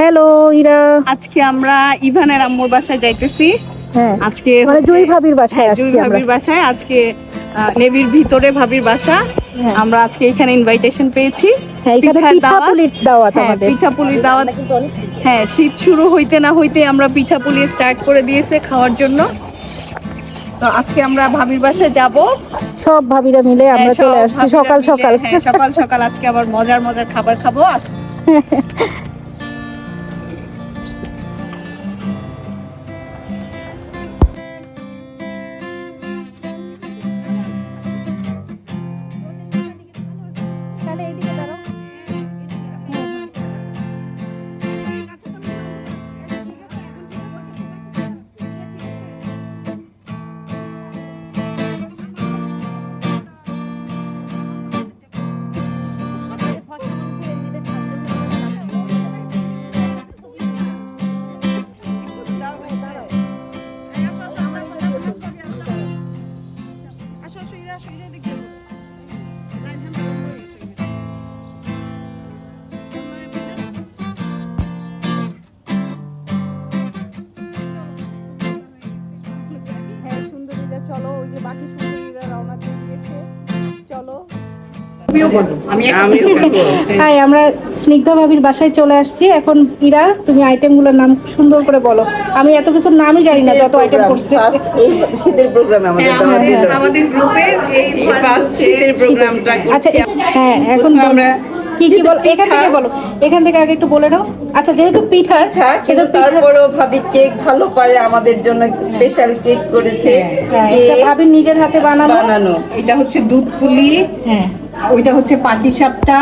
Hello Ira আজকে আমরা ইভানের আম্মুর বাসায় যাইতেছি। হ্যাঁ। আজকে মানে জুই ভাবির বাসায় হ্যাঁ, আসছি আমরা। ভাবির বাসায়। আজকে নেভির ভিতরে ভাবির বাসা। হ্যাঁ। আমরা আজকে এখানে ইনভাইটেশন পেয়েছি। হ্যাঁ পিঠার দাওয়াত। দাওয়াত আমাদের। পিঠাপুলির দাওয়াত। শীত শুরু হইতে না হইতে আমরা পিঠাপুলি স্টার্ট করে দিয়েছে খাওয়ার জন্য। তো আজকে আমরা ভাবির বাসায় যাব। সব ভাবিরা মিলে আমরা চলে আসছি সকাল সকাল। সকাল সকাল আজকে আবার মজার মজার খাবার খাব। চলো ওই যে বাকি সুন্দরীরা রওনা দিয়ে দিয়েছে। চলো। হাই আমরা স্নিগ্ধা ভাবির বাসায় চলে আসছি। এখন ইরা তুমি আইটেমগুলোর নাম সুন্দর করে বলো। আমি এত কিছুর নামই জানি না যত আইটেম করছে। শীতের প্রোগ্রামে আমাদের হ্যাঁ, আমাদের গ্রুপের এই শীতের প্রোগ্রামটা আচ্ছা হ্যাঁ এখন আমরা কি কি বল? এখান থেকে বলো। এখান থেকে আগে একটু বলে নাও। আচ্ছা যেহেতু পিঠা সেহেতু পিঠা ভাবি কেক ভালো পারে আমাদের জন্য স্পেশাল কেক করেছে। হ্যাঁ, এটা কেক ভাবির নিজের হাতে বানানো বানানো। এটা হচ্ছে দুধ পুলি। হ্যাঁ। ওইটা হচ্ছে পাটি সাপটা।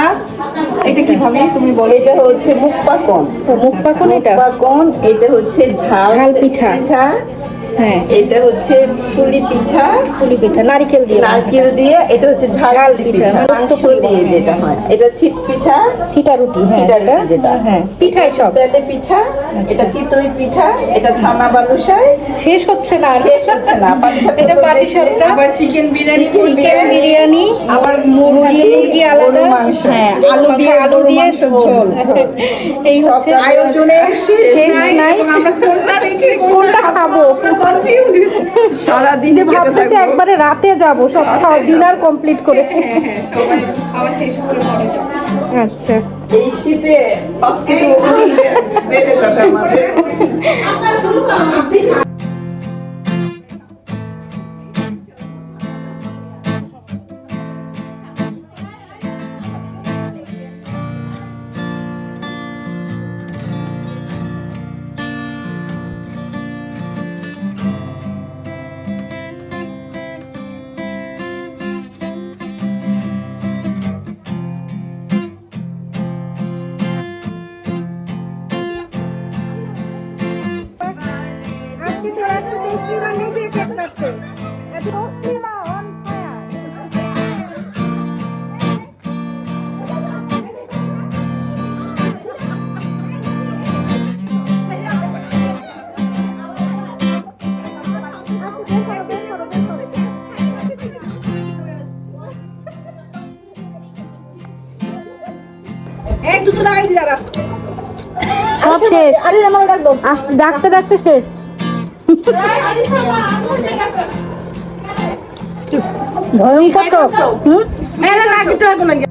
এটা কীভাবে তুমি বলো? এটা হচ্ছে মুখ পাকন। মুখ পাকন এটা? পাকন এটা হচ্ছে ঝাল ঝাল পিঠা। পিঠা। হ্যাঁ। এটা হচ্ছে পুলি পিঠা। পুলি পিঠা নারকেল দিয়ে নারকেল দিয়ে এটা হচ্ছে ঝাল পিঠা মাংস দিয়ে যেটা হ্যাঁ। এটা ছিট পিঠা। ছিটা রুটি হ্যাঁ ছিটা রুটি যেটা। হ্যাঁ পিঠাই সব। তেলে পিঠা এটা চিতই পিঠা এটা ছানা বালুশাই। শেষ হচ্ছে না শেষ হচ্ছে না এটা পাটিসাপটা আবার চিকেন বিরিয়ানি চিকেন বিরিয়ানি আবার মুরগি মুরগি আলাদা। মাংস। হ্যাঁ আলু দিয়ে আলু দিয়ে ঝোল এই হচ্ছে আয়োজনের শেষ নাই। আমরা কোনটা রেখে কোনটা খাব? সারাদিন যে খেতে ভাবতেছি একবারে রাতে যাব সব খাওয়া ডিনার কমপ্লিট করে। হ্যাঁ হ্যাঁ সবাই খাওয়া শেষ করে আচ্ছা। এই শীতে পাঁচ কেজি বেড়ে যাবে আমাদের। তো তসলিমা নিজে কেক কাটছে তসলিমা অন সব শেষ। দাও। ডাকতে ডাকতে শেষ। ভয়ঙ্কর তো। মেলা না একটু আগে লাগে